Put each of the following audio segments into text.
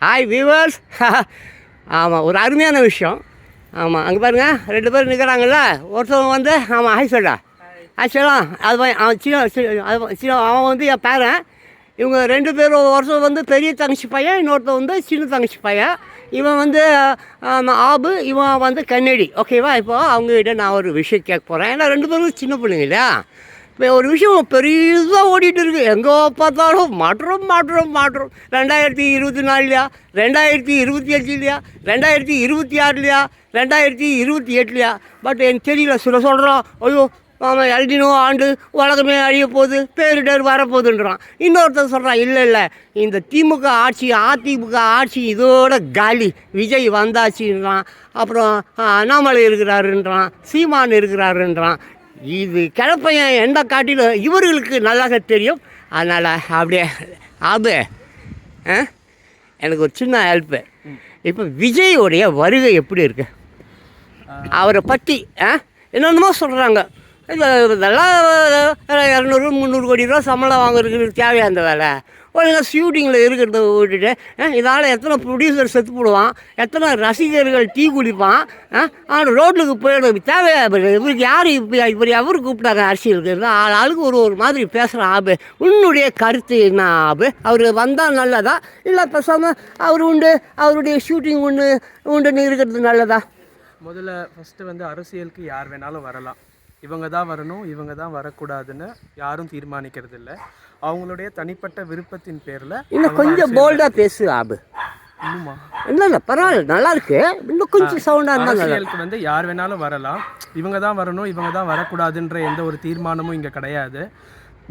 Hi viewers ஆமாம் ஒரு அருமையான விஷயம். ஆமாம் அங்கே பாருங்கள் ரெண்டு பேர் நிற்கிறாங்கல்ல ஒருத்தவங்க வந்து ஆமாம் ஹாய் சொல்லா. ஹாய் சொல்லலாம் அது அவன் சின்ன அது சின்ன அவன் வந்து என் பேரன் இவங்க ரெண்டு பேரும் ஒருத்தர் வந்து பெரிய தங்கச்சி பையன் இன்னொருத்தர் வந்து சின்ன தங்கச்சி பையன். இவன் வந்து ஆபு இவன் வந்து கன்னடி ஓகேவா இப்போ அவங்ககிட்ட நான் ஒரு விஷயம் கேட்க போகிறேன் ஏன்னா ரெண்டு பேரும் சின்ன பிள்ளைங்க இல்லையா? ஒரு விஷயம் பெரியதாக ஓடிட்டு இருக்கு. எங்கே பார்த்தாலும் மாற்றம் மாற்றம் மாற்றம். ரெண்டாயிரத்தி இருபத்தி நாலுலையா? ரெண்டாயிரத்தி இருபத்தி அஞ்சுலையா? ரெண்டாயிரத்தி இருபத்தி ஆறுலையா? ரெண்டாயிரத்தி இருபத்தி எட்டுலையா? பட் என் தெரியல சில சொல்கிறோம் ஐயோ ஆமாம் எல்டினோ ஆண்டு உலகமே அழிய போகுது பேரிடர் வரப்போகுதுன்றான். இன்னொருத்தர் சொல்கிறான் இல்லை இல்லை இந்த திமுக ஆட்சி அதிமுக ஆட்சி இதோட காலி. விஜய் வந்தாச்சுன்றான். அப்புறம் அண்ணாமலை இருக்கிறாருன்றான் சீமான் இருக்கிறாருன்றான். இது கிழப்பையன் எந்த காட்டிலும் இவர்களுக்கு நல்லாக தெரியும். அதனால் அப்படியே ஆபு ஆ? எனக்கு ஒரு சின்ன ஹெல்ப்பு இப்போ விஜயோடைய வருகை எப்படி இருக்கு? அவரை பற்றி ஆ? என்னென்னமோ சொல்கிறாங்க இதெல்லாம் இரநூறு முந்நூறு கோடி ரூபா சம்பளம் வாங்குறதுக்கு தேவையா அந்த வேலை? ஒழுங்காக ஷூட்டிங்கில் இருக்கிறத விட்டுட்டு இதால் எத்தனை ப்ரொடியூசர் செத்து போடுவான் எத்தனை ரசிகர்கள் டீ குடிப்பான் ஆனால் ரோட்டுக்கு போயிடுறது தேவையா? இவருக்கு யார் இப்போ இவர் எவர் கூப்பிட்டாங்க அரசியலுக்கு? ஆள் ஆளுக்கு ஒரு ஒரு மாதிரி பேசுகிறான் ஆபு. உன்னுடைய கருத்து என்ன ஆபு? அவர் வந்தால் நல்லதா? இல்லை பேசாமல் அவர் உண்டு அவருடைய ஷூட்டிங் ஒன்று உண்டுன்னு இருக்கிறது நல்லதா? முதல்ல ஃபஸ்ட்டு வந்து அரசியலுக்கு யார் வேணாலும் வரலாம். இவங்க தான் வரணும் இவங்க தான் வரக்கூடாதுன்னு யாரும் தீர்மானிக்கிறது இல்லை அவங்களுடைய தனிப்பட்ட விருப்பத்தின் பேரில் இன்னும் கொஞ்சம் போல்டாக பேசு ஆபு. இல்லை இல்லை பரவாயில்ல நல்லா இருக்கு. இன்னும் கொஞ்சம் சவுண்டாக இருந்தால் அரசியலுக்கு வந்து யார் வேணாலும் வரலாம். இவங்க தான் வரணும் இவங்க தான் வரக்கூடாதுன்ற எந்த ஒரு தீர்மானமும் இங்கே கிடையாது.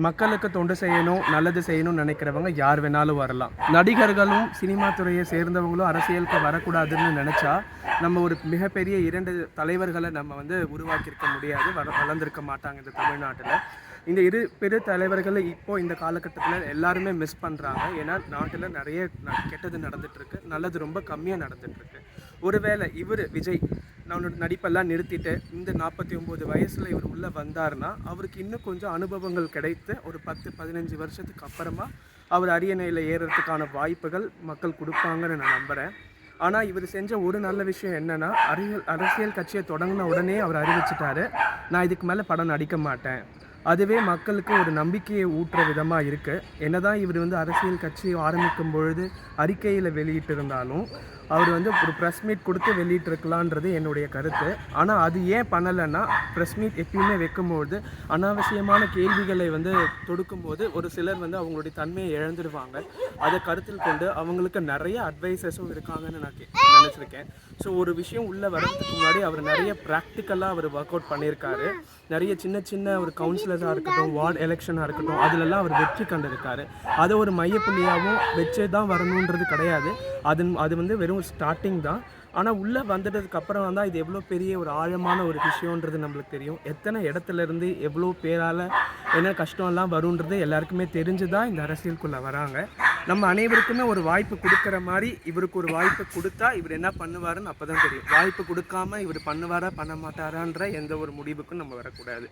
மக்களுக்கு தொண்டு செய்யணும் நல்லது செய்யணும்னு நினைக்கிறவங்க யார் வேணாலும் வரலாம். நடிகர்களும் சினிமா துறையை சேர்ந்தவங்களும் அரசியலுக்கு வரக்கூடாதுன்னு நினச்சா நம்ம ஒரு மிகப்பெரிய இரண்டு தலைவர்களை நம்ம வந்து உருவாக்கியிருக்க முடியாது வள வளர்ந்துருக்க மாட்டாங்க இந்த தமிழ்நாட்டில். இந்த இரு பெரு தலைவர்களை இப்போ இந்த காலகட்டத்தில் எல்லாருமே மிஸ் பண்ணுறாங்க ஏன்னா நாட்டில் நிறைய ந- கெட்டது நடந்துட்டு இருக்கு நல்லது ரொம்ப கம்மியாக நடந்துட்டு இருக்கு ஒருவேளை இவர் விஜய் நம்மளோட நடிப்பெல்லாம் நிறுத்திட்டு இந்த நாற்பத்தி ஒம்பது வயசில் இவர் உள்ளே வந்தாருன்னா அவருக்கு இன்னும் கொஞ்சம் அனுபவங்கள் கிடைத்து ஒரு பத்து பதினஞ்சு வருஷத்துக்கு அப்புறமா அவர் அரியணையில் ஏறுறதுக்கான வாய்ப்புகள் மக்கள் கொடுப்பாங்கன்னு நான் நம்புகிறேன் ஆனால் இவர் செஞ்ச ஒரு நல்ல விஷயம் என்னென்னா அரசியல் அரசியல் கட்சியை தொடங்கின உடனே அவர் அறிவிச்சிட்டாரு நான் இதுக்கு மேலே படம் நடிக்க மாட்டேன். அதுவே மக்களுக்கு ஒரு நம்பிக்கையை ஊட்டுற விதமாக இருக்குது என்னதான் இவர் வந்து அரசியல் கட்சி ஆரம்பிக்கும் பொழுது அறிக்கையில் வெளியிட்டிருந்தாலும் அவர் வந்து ஒரு ப்ரெஸ் மீட் கொடுத்து வெளியிட்டிருக்கலான்றது என்னுடைய கருத்து. ஆனால் அது ஏன் பண்ணலைன்னா ப்ரெஸ் மீட் எப்பயுமே வைக்கும்போது அனாவசியமான கேள்விகளை வந்து தொடுக்கும்போது ஒரு சிலர் வந்து அவங்களுடைய தன்மையை இழந்துடுவாங்க. அதை கருத்தில் கொண்டு அவங்களுக்கு நிறைய அட்வைசஸும் இருக்காங்கன்னு நான் கே- நினச்சிருக்கேன். ஸோ ஒரு விஷயம் உள்ளே வர்றதுக்கு முன்னாடி அவர் நிறைய ப்ராக்டிக்கலாக அவர் ஒர்க் அவுட் பண்ணியிருக்காரு. நிறைய சின்ன சின்ன ஒரு கவுன்சிலராக இருக்கட்டும் வார்டு எலெக்ஷனாக இருக்கட்டும் அதிலெல்லாம் அவர் வெற்றி கண்டிருக்காரு. அதை ஒரு மையப்புள்ளியாகவும் வச்சே தான் வரணுன்றது கிடையாது. அது அது வந்து வெறும் ஸ்டார்டிங் தான். ஆனால் உள்ளே வந்துட்டதுக்கு அப்புறம் தான் இது எவ்வளோ பெரிய ஒரு ஆழமான ஒரு விஷயன்றது நம்மளுக்கு தெரியும். எத்தனை இடத்துல இருந்து எவ்வளோ பேரால் என்ன கஷ்டம்லாம் வரும்ன்றது எல்லாருக்குமே தெரிஞ்சு தான் இந்த அரசியலுக்குள்ளே வராங்க. நம்ம அனைவருக்குமே ஒரு வாய்ப்பு கொடுக்குற மாதிரி இவருக்கு ஒரு வாய்ப்பு கொடுத்தா இவர் என்ன பண்ணுவாருன்னு அப்போ தான் தெரியும். வாய்ப்பு கொடுக்காம இவர் பண்ணுவாரா பண்ண மாட்டாரான்ற எந்த ஒரு முடிவுக்கும் நம்ம வரக்கூடாது.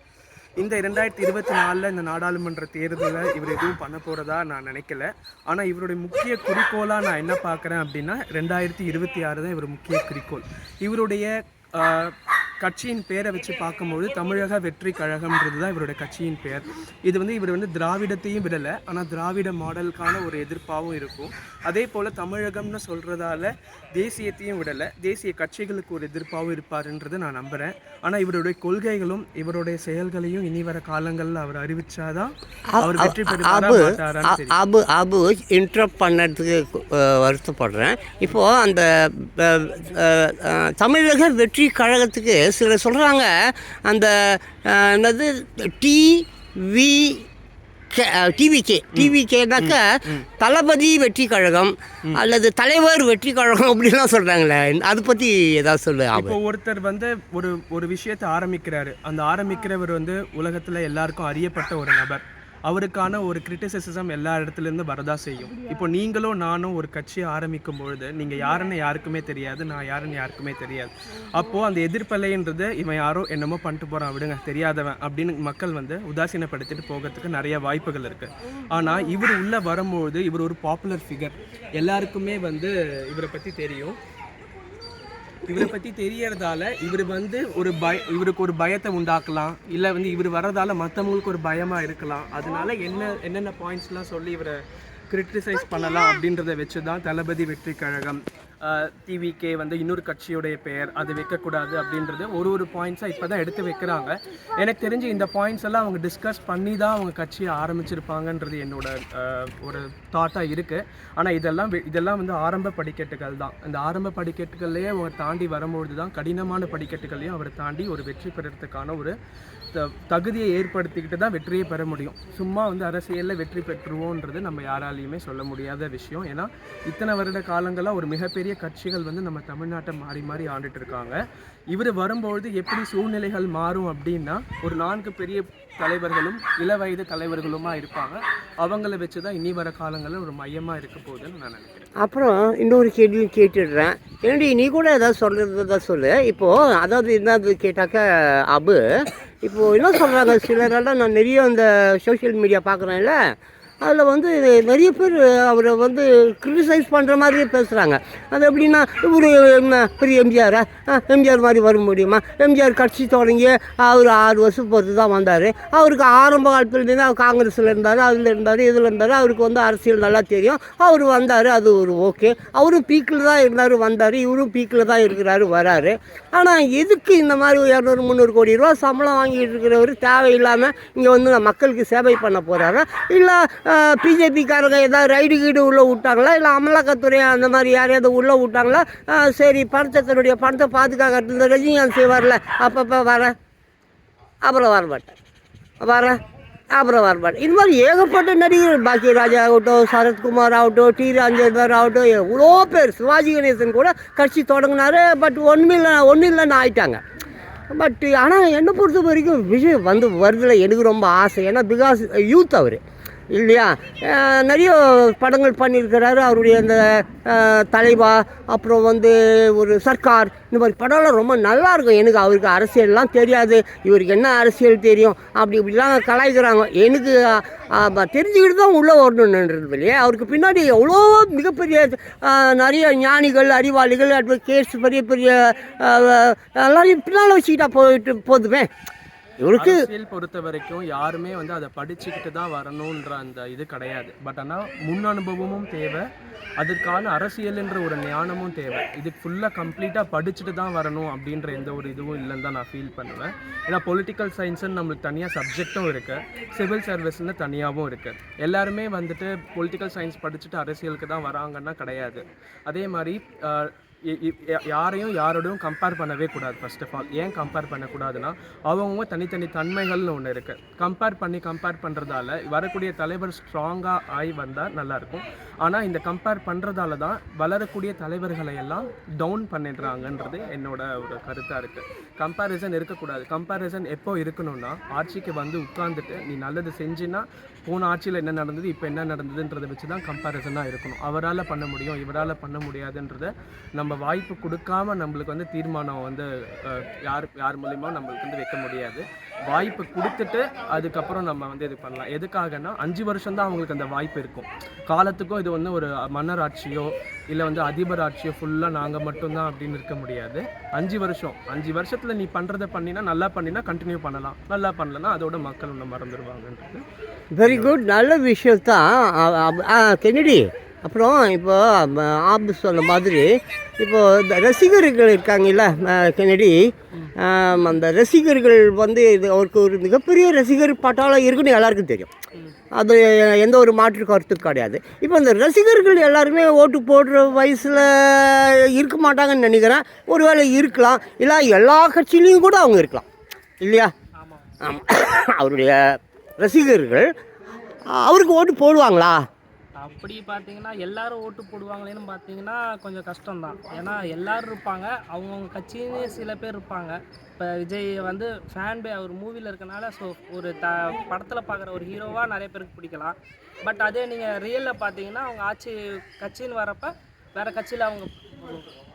இந்த இரண்டாயிரத்தி இருபத்தி நாலில் இந்த நாடாளுமன்ற தேர்தலில் இவர் எதுவும் பண்ண போகிறதா நான் நினைக்கல. ஆனால் இவருடைய முக்கிய குறிக்கோளாக நான் என்ன பார்க்குறேன் அப்படின்னா ரெண்டாயிரத்தி இருபத்தி ஆறு தான் இவர் முக்கிய குறிக்கோள். இவருடைய கட்சியின் பேரை வச்சு பார்க்கும்போது தமிழக வெற்றி கழகம்ன்றது தான் இவருடைய கட்சியின் பெயர் இது வந்து இவர் வந்து திராவிடத்தையும் விடலை ஆனால் திராவிட மாடலுக்கான ஒரு எதிர்ப்பாகவும் இருக்கும். அதே போல் தமிழகம்னு சொல்கிறதால தேசியத்தையும் விடலை தேசிய கட்சிகளுக்கு ஒரு எதிர்ப்பாகவும் இருப்பாருன்றதை நான் நம்புகிறேன் ஆனால் இவருடைய கொள்கைகளும் இவருடைய செயல்களையும் இனி வர காலங்களில் அவர் அறிவிச்சாதான் அவர் வெற்றி அபு அபு இன்டரப்ட் பண்ணதுக்கு வருத்தப்படுறேன். இப்போது அந்த தமிழக வெற்றி கழகத்துக்கு சிலர் சொல்கிறாங்க அந்த என்னது டிவி டிவிகே டிவிகேனாக்க தளபதி வெற்றி கழகம் அல்லது தலைவர் வெற்றி கழகம் அப்படிலாம் சொல்கிறாங்களே அதை பற்றி ஏதாவது சொல்லு இப்போ ஒருத்தர் வந்து ஒரு ஒரு விஷயத்தை ஆரம்பிக்கிறாரு. அந்த ஆரம்பிக்கிறவர் வந்து உலகத்துல எல்லாருக்கும் அறியப்பட்ட ஒரு நபர். அவருக்கான ஒரு கிரிட்டிசிசம் எல்லா இடத்துலேருந்து வரதா செய்யும். இப்போ நீங்களும் நானும் ஒரு கட்சியை ஆரம்பிக்கும் பொழுது நீங்கள் யாருன்னு யாருக்குமே தெரியாது நான் யாருன்னு யாருக்குமே தெரியாது. அப்போது அந்த எதிர்ப்பலைன்றது இவன் யாரோ என்னமோ பண்ணிட்டு போகிறான் விடுங்க தெரியாதவன் அப்படின்னு மக்கள் வந்து உதாசீனப்படுத்திட்டு போகிறதுக்கு நிறைய வாய்ப்புகள் இருக்குது ஆனால் இவர் உள்ளே வரும்பொழுது இவர் ஒரு பாப்புலர் ஃபிகர் எல்லாருக்குமே வந்து இவரை பற்றி தெரியும். இவரை பற்றி தெரியறதால இவர் வந்து ஒரு பய இவருக்கு ஒரு பயத்தை உண்டாக்கலாம். இல்லை வந்து இவர் வர்றதால மற்றவங்களுக்கு ஒரு பயமாக இருக்கலாம். அதனால என்ன என்னென்ன பாயிண்ட்ஸ்லாம் சொல்லி இவரை கிரிட்டிசைஸ் பண்ணலாம் அப்படின்றத வச்சு தான் தளபதி வெற்றி கழகம். டிவிகே வந்து இன்னொரு கட்சியுடைய பெயர் அது வைக்கக்கூடாது அப்படின்றது ஒரு ஒரு பாயிண்ட்ஸாக இப்போ தான் எடுத்து வைக்கிறாங்க. எனக்கு தெரிஞ்சு இந்த பாயிண்ட்ஸ் எல்லாம் அவங்க டிஸ்கஸ் பண்ணி தான் அவங்க கட்சியை ஆரம்பிச்சிருப்பாங்கன்றது என்னோட ஒரு தாட்டாக இருக்குது ஆனால் இதெல்லாம் வெ- இதெல்லாம் வந்து ஆரம்ப படிக்கட்டுகள் தான். இந்த ஆரம்ப படிக்கட்டுகள்லேயே அவங்க தாண்டி வரும்பொழுது தான் கடினமான படிக்கட்டுகளையும் அவர் தாண்டி ஒரு வெற்றி பெறத்துக்கான ஒரு த- தகுதியை ஏற்படுத்திக்கிட்டு தான் வெற்றியை பெற முடியும். சும்மா வந்து அரசியலில் வெற்றி பெற்றுவோன்றது நம்ம யாராலையுமே சொல்ல முடியாத விஷயம். ஏன்னா இத்தனை வருட காலங்களாக ஒரு மிகப்பெரிய கட்சிகள் வந்து நம்ம தமிழ்நாட்டை மாறி மாறி ஆண்டுட்டு இருக்காங்க. இவர் வரும்பொழுது எப்படி சூழ்நிலைகள் மாறும் அப்படின்னா ஒரு நான்கு பெரிய தலைவர்களும் இள வயது தலைவர்களுமா இருப்பாங்க. அவங்கள வச்சு தான் இனி வர காலங்களில் ஒரு மையமாக இருக்க போகுதுன்னு நான் நினைக்கிறேன். அப்புறம் இன்னொரு கேள்வி கேட்டுடுறேன். ஏன்டி நீ கூட ஏதாவது சொல்கிறத சொல்லு. இப்போது அதாவது என்னது கேட்டாக்க அபு. இப்போது என்ன சொல்கிறாங்க சிலரெல்லாம் நான் நிறைய அந்த சோஷியல் மீடியா பார்க்குறேன்ல அதில் வந்து நிறைய பேர் அவரை வந்து க்ரிட்டிசைஸ் பண்ணுற மாதிரியே பேசுகிறாங்க அது எப்படின்னா ஒரு என்ன பெரிய எம்ஜிஆரா எம்ஜிஆர் மாதிரி வர முடியுமா? எம்ஜிஆர் கட்சி தொடங்கி அவர் ஆறு வருஷம் பொறுத்து தான் வந்தார். அவருக்கு ஆரம்ப காலத்துலேருந்து அவர் காங்கிரஸில் இருந்தார் அதில் இருந்தார் இதில் இருந்தார் அவருக்கு வந்து அரசியல் நல்லா தெரியும். அவர் வந்தார் அது ஒரு ஓகே. அவரும் பீக்கில் தான் இருந்தார் வந்தார் இவரும் பீக்கில் தான் இருக்கிறாரு வராரு. ஆனால் எதுக்கு இந்த மாதிரி இரநூறு முந்நூறு கோடி ரூபா சம்பளம் வாங்கிட்டு இருக்கிறவர் தேவையில்லாமல் இங்கே வந்து மக்களுக்கு சேவை பண்ண போகிறாரா இல்லை பிஜேபிக்காரங்க ஏதாவது ரைடு கீடு உள்ளே விட்டாங்களா? இல்லை அமலாக்கத்துறை அந்த மாதிரி யாரையாவது உள்ளே விட்டாங்களா? சரி பணத்தை தன்னுடைய பணத்தை பாதுகாக்கிறது இந்த ரஜினிகாந்த் செய்வார்ல அப்பப்போ வரேன் அப்புறம் வரமாட்டேன் வரேன் அப்புறம் வரமாட்டேன் இது மாதிரி ஏகப்பட்ட நடிகர் பாக்கியராஜ் ஆகட்டும் சரத்குமார் ஆகட்டும் டி. ராஜேந்தர் ஆகட்டும் எவ்வளோ பேர். சிவாஜி கணேசன் கூட கட்சி தொடங்கினாரு. பட் ஒன்றும் இல்லை ஒன்றும் இல்லைன்னு ஆயிட்டாங்க. பட் ஆனால் என்னை பொறுத்த வரைக்கும் விஷயம் வந்து வருதில் எனக்கு ரொம்ப ஆசை. ஏன்னா பிகாஸ் யூத் அவர். இல்லையா? நிறைய படங்கள் பண்ணியிருக்கிறாரு. அவருடைய அந்த தலைவா அப்புறம் வந்து ஒரு சர்க்கார் இந்த மாதிரி படம்லாம் ரொம்ப நல்லா இருக்கும். எனக்கு அவருக்கு அரசியல்லாம் தெரியாது. இவருக்கு என்ன அரசியல் தெரியும்? அப்படி இப்படிலாம் கலாய்க்கிறாங்க. எனக்கு தெரிஞ்சுக்கிட்டு தான் உள்ளே வரணுன்றது இல்லையே? அவருக்கு பின்னாடி எவ்வளோ மிகப்பெரிய நிறைய ஞானிகள் அறிவாளிகள் அட்வொகேட்ஸ் பெரிய பெரிய எல்லாரையும் பின்னால் வச்சுக்கிட்டா போயிட்டு போதுமே. இவருக்கு அரசியல் பொறுத்த வரைக்கும் யாருமே வந்து அதை படிச்சுக்கிட்டு தான் வரணுன்ற அந்த இது கிடையாது. பட் ஆனால் முன் அனுபவமும் தேவை. அதற்கான அரசியல்ன்ற ஒரு ஞானமும் தேவை. இது ஃபுல்லாக கம்ப்ளீட்டாக படிச்சுட்டு தான் வரணும் அப்படின்ற எந்த ஒரு இதுவும் இல்லைன்னு தான் நான் ஃபீல் பண்ணுவேன். ஏன்னா பொலிட்டிக்கல் சயின்ஸ்னு நம்மளுக்கு தனியாக சப்ஜெக்டும் இருக்குது சிவில் சர்வீஸ்னு தனியாகவும் இருக்குது எல்லாருமே வந்துட்டு பொலிட்டிக்கல் சயின்ஸ் படிச்சுட்டு அரசியலுக்கு தான் வராங்கன்னா கிடையாது. அதே மாதிரி யாரையும் யாரோடையும் கம்பேர் பண்ணவே கூடாது ஃபர்ஸ்ட் ஆஃப் ஆல் ஏன் கம்பேர் பண்ணக்கூடாதுன்னா அவங்கவுங்க தனித்தனி தன்மைகள்னு ஒன்று இருக்குது கம்பேர் பண்ணி கம்பேர் பண்ணுறதால வரக்கூடிய தலைவர் ஸ்ட்ராங்காக ஆகி வந்தால் நல்லாயிருக்கும் ஆனால் இந்த கம்பேர் பண்ணுறதால தான் வளரக்கூடிய தலைவர்களை எல்லாம் டவுன் பண்ணிடுறாங்கன்றது என்னோட ஒரு கருத்தாக இருக்குது கம்பேரிசன் இருக்கக்கூடாது. கம்பேரிசன் எப்போ இருக்கணும்னா ஆட்சிக்கு வந்து உட்காந்துட்டு நீ நல்லது செஞ்சுன்னா போன ஆட்சியில் என்ன நடந்தது இப்போ என்ன நடந்ததுன்றதை வச்சு தான் கம்பேரிசனாக இருக்கணும். அவரால் பண்ண முடியும் இவரால் பண்ண முடியாதுன்றத நம்ம வாய்ப்பு கொடுக்காம நம்மளுக்கு வந்து தீர்மானம் வந்து யார் யார் மூலியமாக நம்மளுக்கு வந்து வைக்க முடியாது. வாய்ப்பு கொடுத்துட்டு அதுக்கப்புறம் நம்ம வந்து இது பண்ணலாம். எதுக்காகனா அஞ்சு வருஷம் தான் அவங்களுக்கு அந்த வாய்ப்பு இருக்கும். காலத்துக்கும் இது வந்து ஒரு மன்னர் ஆட்சியோ இல்லை வந்து அதிபர் ஆட்சியோ ஃபுல்லாக நாங்கள் மட்டும்தான் அப்படின்னு இருக்க முடியாது. அஞ்சு வருஷம். அஞ்சு வருஷத்தில் நீ பண்ணுறத பண்ணினா நல்லா பண்ணினா கண்டினியூ பண்ணலாம். நல்லா பண்ணலன்னா அதோட மக்கள் ஒன்று மறந்துடுவாங்கன்றது. வெரி குட் நல்ல விஷயத்தான் கென்னடி? அப்புறம் இப்போ ஆபு சொன்ன மாதிரி இப்போ இந்த ரசிகர்கள் இருக்காங்கல்ல ஆம், அந்த ரசிகர்கள் வந்து இது அவருக்கு ஒரு மிகப்பெரிய ரசிகர் பட்டாளம் இருக்குன்னு எல்லாருக்கும் தெரியும். அது எந்த ஒரு மாற்று கருத்தும் கிடையாது. இப்போ இந்த ரசிகர்கள் எல்லாருமே ஓட்டு போடுற வயசில் இருக்க மாட்டாங்கன்னு நினைக்கிறேன். ஒருவேளை இருக்கலாம். இல்லை எல்லா கட்சியிலையும் கூட அவங்க இருக்கலாம். இல்லையா? ஆமாம் அவருடைய ரசிகர்கள் அவருக்கு ஓட்டு போடுவாங்களா? அப்படி பார்த்தீங்கன்னா எல்லாரும் ஓட்டு போடுவாங்களேன்னு பார்த்தீங்கன்னா கொஞ்சம் கஷ்டம்தான். ஏன்னா எல்லாரும் இருப்பாங்க. அவங்கவுங்க கட்சின்னு சில பேர் இருப்பாங்க. இப்போ விஜய் வந்து ஃபேன் பே அவர் மூவியில் இருக்கனால ஸோ ஒரு த படத்தில் பார்க்குற ஒரு ஹீரோவாக நிறைய பேருக்கு பிடிக்கலாம். பட் அதே நீங்கள் ரியலில் பார்த்தீங்கன்னா அவங்க ஆட்சி கட்சின்னு வரப்போ வேறு கட்சியில் அவங்க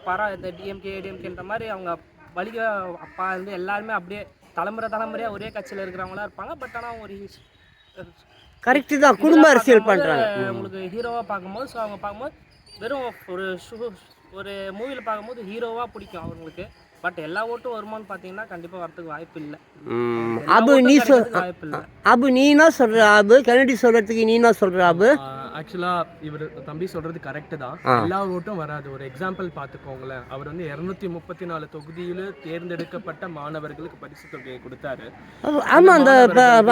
பரா இந்த டிஎம்கே ஏடிஎம்கேன்ற மாதிரி அவங்க வலிக அப்பா இருந்து எல்லாருமே அப்படியே தலைமுறை தலைமுறையாக ஒரே கட்சியில் இருக்கிறவங்களா இருப்பாங்க. பட் ஆனால் அவங்க ஒரு கரெக்டு தான். குடும்ப அரசியல் பண்ணுறாங்க உங்களுக்கு ஹீரோவாக பார்க்கும்போது ஸோ அவங்க பார்க்கும்போது வெறும் ஒரு ஒரு மூவியில் பார்க்கும்போது ஹீரோவாக பிடிக்கும் அவங்களுக்கு. பட் எல்லா ஓட்டும் வருமான்னு பார்த்தீங்கன்னா கண்டிப்பாக வரதுக்கு வாய்ப்பு இல்லை. அபு நீ சொல் கிடைக்கிறதுக்கு வாய்ப்பு இல்லை. அபு நீ என்ன சொல்கிற அபு கெனடி சொல்கிறதுக்கு நீ என்ன சொல்கிற அபு ஆக்சுவலாக இவர் தம்பி சொல்றது கரெக்டு தான். எல்லா ஓட்டும் வராது. ஒரு எக்ஸாம்பிள் பார்த்துக்கோங்களேன். அவர் வந்து இரநூத்தி முப்பத்தி நாலு தொகுதியில் தேர்ந்தெடுக்கப்பட்ட மாணவர்களுக்கு பரிசு தொகையை கொடுத்தாரு. ஆமாம் அந்த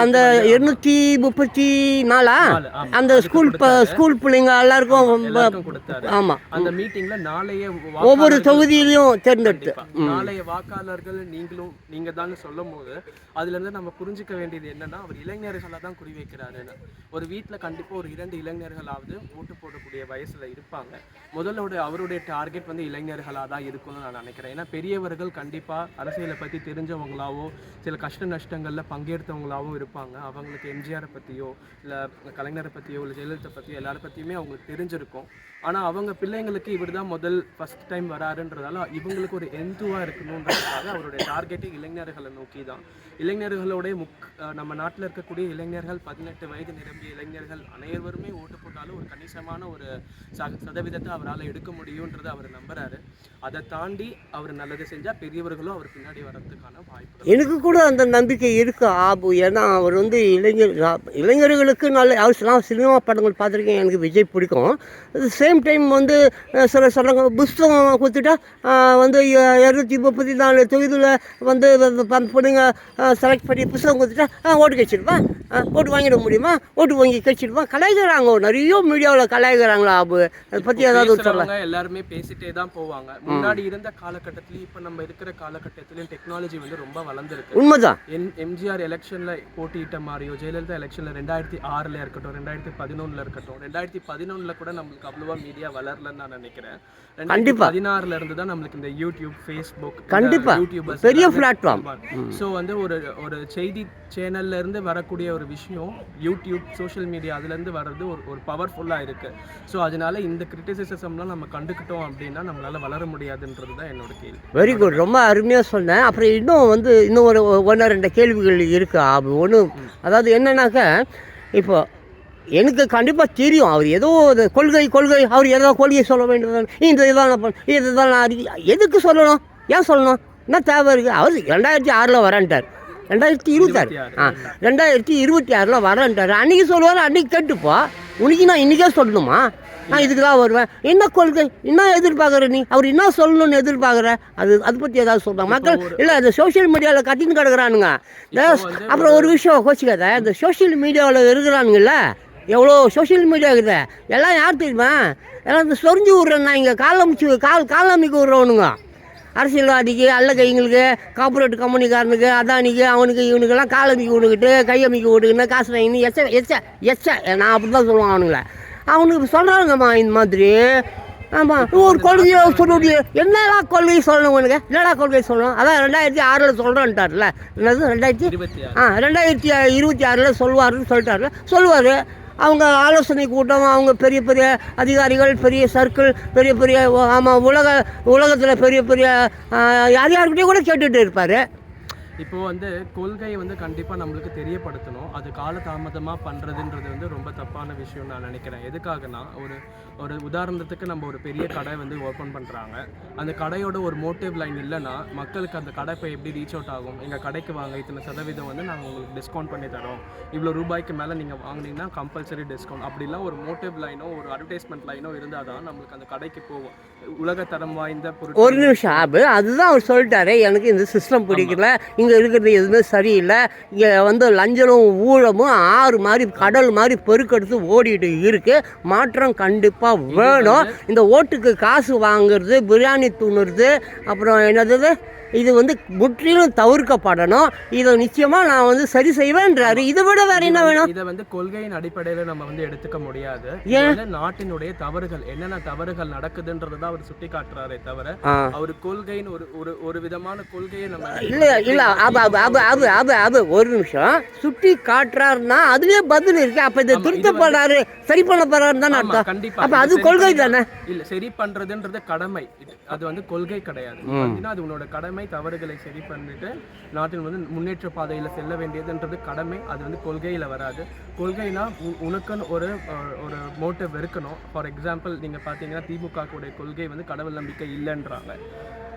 அந்த இருநூத்தி முப்பத்தி நாலா ஆமா. அந்த ஸ்கூல். ஸ்கூல் பிள்ளைங்க எல்லாருக்கும் கொடுத்தாரு. ஆமாம் அந்த மீட்டிங்ல நாளைய ஒவ்வொரு தொகுதியிலையும் தேர்ந்தெடுத்து. நாளைய வாக்காளர்கள் நீங்களும் நீங்க தான் சொல்லும் போது அதுல இருந்து நம்ம புரிஞ்சுக்க வேண்டியது என்னன்னா அவர் இளைஞர்களை தான் குறி வைக்கிறாருன்னு. ஒரு வீட்ல கண்டிப்பா ஒரு இரண்டு இளைஞர்களாவது ஓட்டு போடக்கூடிய வயசுல இருப்பாங்க. முதலோட அவருடைய டார்கெட் வந்து இளைஞர்களா தான் இருக்கும்னு நான் நினைக்கிறேன். ஏன்னா பெரியவர்கள் கண்டிப்பா அரசியலை பத்தி தெரிஞ்சவங்களாவோ சில கஷ்ட நஷ்டங்கள்ல பங்கேற்றவங்களாவும் இருப்பாங்க. அவங்களுக்கு எம்ஜிஆரை பத்தியோ இல்ல கலைஞரை பத்தியோ இல்ல ஜெயலலிதா பத்தியோ எல்லாரை பத்தியுமே அவங்களுக்கு தெரிஞ்சிருக்கும். ஆனா அவங்க பிள்ளைங்களுக்கு இவர் தான் முதல் ஃபர்ஸ்ட் டைம் வராருன்றதால இவங்களுக்கு ஒரு எந்துவா இருக்கணுன்றதுக்காக அவருடைய டார்கெட்டே இளைஞர்களை நோக்கி தான் இளைஞர்களுடைய முக் நம்ம நாட்டில் இருக்கக்கூடிய இளைஞர்கள் பதினெட்டு வயது நிரம்பிய இளைஞர்கள் அனைவருமே ஓட்டு போட்டாலும் ஒரு கணிசமான ஒரு ச- சதவீதத்தை அவரால் எடுக்க முடியுன்றதை அவர் நம்புறாரு. அதை தாண்டி அவர் நல்லது செஞ்சால் பெரியவர்களும் அவர் பின்னாடி வர்றதுக்கான வாய்ப்பு எனக்கு கூட அந்த நம்பிக்கை இருக்கு ஆபு. ஏன்னா அவர் வந்து இளைஞர் இளைஞர்களுக்கு நல்ல அவர் நான் சினிமா படங்கள் பார்த்துருக்கேன் எனக்கு விஜய் பிடிக்கும். சேம் டைம் வந்து சில சொல்கிறாங்க புஸ்தகம் கொடுத்துட்டா வந்து இரநூத்தி முப்பத்தி நாலு தொகுதியில் வந்து பொண்ணுங்க செலக்ட் பண்ணி புஸ்தகம் கொடுத்துட்டா ஓட்டு கழிச்சிருப்பேன் ஓட்டு வாங்கிட முடியுமா? ஓட்டு வாங்கி கழிச்சிடுவான் கலாய்க்கிறாங்க. நிறைய மீடியாவில் கலாய்க்கிறாங்களா ஆபு அதை பற்றி ஏதாவது ஒரு சொல்ல. எல்லாருமே பேசிட்டே தான் போவாங்க. முன்னாடி இருந்த காலகட்டத்திலயும் இப்ப நம்ம இருக்கிற காலகட்டத்திலயும் டெக்னாலஜி வந்து ரொம்ப வளர்ந்துருக்கு. உண்மைதான். என் எம்ஜிஆர் எலெக்ஷன்ல போட்டியிட்ட மாதிரியோ ஜெயலலிதா எலெக்ஷன்ல ரெண்டாயிரத்தி ஆறுல இருக்கட்டும் ரெண்டாயிரத்தி பதினொன்னுல இருக்கட்டும் ரெண்டாயிரத்தி பதினொன்னுல கூட நம்மளுக்கு அவ்வளவா மீடியா வளரலன்னு நான் நினைக்கிறேன். கண்டிப்பா. பதினாறுல இருந்து தான் நம்மளுக்கு இந்த யூடியூப் ஃபேஸ்புக் கண்டிப்பா. யூடியூபர்ஸ் பெரிய platform. ஸோ வந்து ஒரு ஒரு செய்தி சேனல்லேருந்து வரக்கூடிய ஒரு விஷயம் யூடியூப் சோஷியல் மீடியா அதுலேருந்து வர்றது ஒரு ஒரு பவர்ஃபுல்லாக இருக்குது ஸோ அதனால இந்த கிரிட்டிசிசம்லாம் நம்ம கண்டுக்கிட்டோம் அப்படின்னா நம்மளால் வளர முடியாதுன்றது தான் என்னோட கேள்வி. வெரி குட் ரொம்ப அருமையாக சொன்னேன். அப்புறம் இன்னும் வந்து இன்னும் ஒரு ஒன்று ரெண்டு கேள்விகள் இருக்குது அது ஒன்று அதாவது என்னன்னாக்கா இப்போ எனக்கு கண்டிப்பாக தெரியும். அவர் ஏதோ ஒரு கொள்கை கொள்கை அவர் ஏதோ கொள்கையை சொல்ல வேண்டியது இந்த இதான் நான் பண்ண- இதுதான் நான் எதுக்கு சொல்லணும்? ஏன் சொல்லணும்? என்ன தேவை இருக்குது அவர் ரெண்டாயிரத்தி ஆறில் வரேன்ட்டார். ரெண்டாயிரத்தி இருபத்தாறு. ஆ ரெண்டாயிரத்தி இருபத்தி ஆறில் வரேன்ட்டார் அன்றைக்கி சொல்லுவார் அன்றைக்கி கேட்டுப்போ. உனக்கு நான் இன்றைக்கே சொல்லணுமா? நான் இதுக்கு தான் வருவேன். என்ன கொள்கை? என்ன எதிர்பார்க்குற நீ? அவர் என்ன சொல்லணும்னு எதிர்பார்க்குற? அது அதை பற்றி ஏதாவது சொல்கிறாங்க மக்கள் இல்லை இந்த சோஷியல் மீடியாவில் கத்தின்னு கிடக்குறானுங்க. அப்புறம் ஒரு விஷயம் கோச்சிக்காத இந்த சோஷியல் மீடியாவில் இருக்கிறானுங்கல்ல எவ்வளோ சோஷியல் மீடியா இருக்குது? எல்லாம் யார் தெரியுமா? எல்லாம் இந்த சொரிஞ்சு விட்றேன்னா இங்கே காலமிச்சு கால் காலமிக்கு விட்றவனுங்க. அரசியல்வாதிக்கு அல்ல கைங்களுக்கு கார்பரேட் கம்பெனிக்காரனுக்கு அதானிக்கு அவனுக்கு இவனுக்கெல்லாம் காலமிக்கு விட்டுக்கிட்டு கையமிக்கு விட்டுக்கிட்டு காசு வாங்கி எச்ச எச்ச எச்ச. நான் அப்படி தான் சொல்லுவான் அவனுங்கள. அவனுக்கு சொல்கிறாங்கம்மா இந்த மாதிரி. ஆமாம் ஒரு கொள்கையை சொல்லுடைய என்னடா கொள்கை சொல்லணும் உனக்கு? என்னடா கொள்கை சொல்லணும்? அதான் ரெண்டாயிரத்தி ஆறில் சொல்கிறேன்ட்டார்ல என்னது? ரெண்டாயிரத்தி ஆ ரெண்டாயிரத்தி இருபத்தி ஆறில் சொல்லுவாருன்னு சொல்லிட்டாருல. சொல்லுவார். அவங்க ஆலோசனை கூட்டம் அவங்க பெரிய பெரிய அதிகாரிகள் பெரிய சர்க்கிள் பெரிய பெரிய ஆமாம் உலக உலகத்தில் பெரிய பெரிய யார் யார்கிட்டையும் கூட கேட்டுகிட்டு இருப்பார். இப்போ வந்து கொள்கையை வந்து கண்டிப்பாக நம்மளுக்கு தெரியப்படுத்தணும். அது காலதாமதமாக பண்ணுறதுன்றது வந்து ரொம்ப தப்பான விஷயம் நான் நினைக்கிறேன். எதுக்காகனா ஒரு ஒரு உதாரணத்துக்கு நம்ம ஒரு பெரிய கடை வந்து ஓப்பன் பண்ணுறாங்க அந்த கடையோட ஒரு மோட்டிவ் லைன் இல்லைன்னா மக்களுக்கு அந்த கடை இப்போ எப்படி ரீச் அவுட் ஆகும்? எங்கள் கடைக்கு வாங்க இத்தனை சதவீதம் வந்து நாங்கள் உங்களுக்கு டிஸ்கவுண்ட் பண்ணி தரோம். இவ்வளோ ரூபாய்க்கு மேலே நீங்கள் வாங்குனீங்கன்னா கம்பல்சரி டிஸ்கவுண்ட் அப்படிலாம் ஒரு மோட்டிவ் லைனோ ஒரு அட்வர்டைஸ்மெண்ட் லைனோ இருந்தால் தான் நம்மளுக்கு அந்த கடைக்கு போகும். உலகத்தரம் வாய்ந்த ஒரு நிமிஷம் ஆபு. அதுதான் அவர் சொல்லிட்டாரு. எனக்கு இந்த சிஸ்டம் பிடிக்கல. இங்கே இருக்கிறது எதுவுமே சரியில்லை. இங்கே வந்து லஞ்சமும் ஊழமும் ஆறு மாதிரி கடல் மாதிரி பெருக்கெடுத்து ஓடிட்டு இருக்கு. மாற்றம் கண்டிப்பாக வேணும். இந்த ஓட்டுக்கு காசு வாங்குறது பிரியாணி துணுறது அப்புறம் என்னது இது வந்து முற்றிலும் தவிர்க்கப்படணும் இதை நிச்சயமாக நான் வந்து சரி செய்வேன்றாரு. இதை விட வேற என்ன வேணும்? இதை வந்து கொள்கையின் அடிப்படையில நம்ம வந்து எடுத்துக்க முடியாது. நாட்டினுடைய தவறுகள் என்னென்ன தவறுகள் நடக்குதுன்றதை அவர் சுட்டி காட்டுறாரே தவிர அவர் கொள்கைன்னு ஒரு ஒரு ஒரு விதமான கொள்கையை நம்ம இல்லை இல்லை அபு அபு அபு அபு அபு அபு ஒரு நிமிஷம். சுட்டி காட்டுறாருன்னா அதுலயே பதில் இருக்கு. அப்போ இதை திருத்தப்படுறாரு சரி பண்ண போறாருன்னு தானே அர்த்தம். கண்டிப்பா. அப்போ அது கொள்கை தானே? இல்ல சரி பண்றதுன்றது கடமை. அது வந்து கொள்கை கிடையாது. அது உன்னோட கடமை. தவறுகளை சரி பண்ணிட்டு நாட்டின் வந்து முன்னேற்ற பாதையில் செல்ல வேண்டியதுன்றது கடமை. அது வந்து கொள்கையில் வராது. கொள்கைனா உ- உனக்குன்னு ஒரு ஒரு மோட்டிவ் இருக்கணும். ஃபார் எக்ஸாம்பிள் நீங்கள் பார்த்தீங்கன்னா திமுக உடைய கொள்கை வந்து கடவுள் நம்பிக்கை இல்லைன்றாங்க.